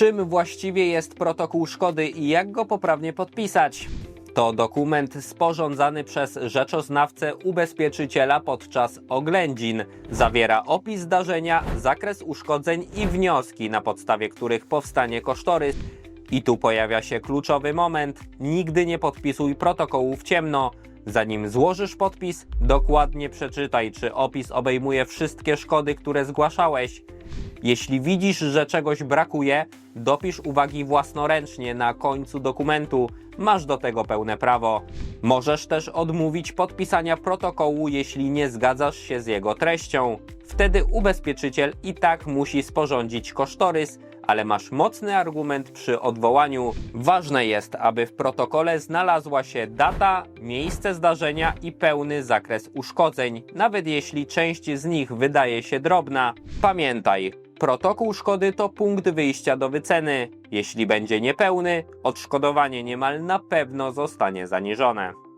Czym właściwie jest protokół szkody i jak go poprawnie podpisać? To dokument sporządzany przez rzeczoznawcę ubezpieczyciela podczas oględzin. Zawiera opis zdarzenia, zakres uszkodzeń i wnioski, na podstawie których powstanie kosztorys. I tu pojawia się kluczowy moment. Nigdy nie podpisuj protokołu w ciemno. Zanim złożysz podpis, dokładnie przeczytaj, czy opis obejmuje wszystkie szkody, które zgłaszałeś. Jeśli widzisz, że czegoś brakuje, dopisz uwagi własnoręcznie na końcu dokumentu. Masz do tego pełne prawo. Możesz też odmówić podpisania protokołu, jeśli nie zgadzasz się z jego treścią. Wtedy ubezpieczyciel i tak musi sporządzić kosztorys, ale masz mocny argument przy odwołaniu. Ważne jest, aby w protokole znalazła się data, miejsce zdarzenia i pełny zakres uszkodzeń, nawet jeśli część z nich wydaje się drobna. Pamiętaj, protokół szkody to punkt wyjścia do wyceny. Jeśli będzie niepełny, odszkodowanie niemal na pewno zostanie zaniżone.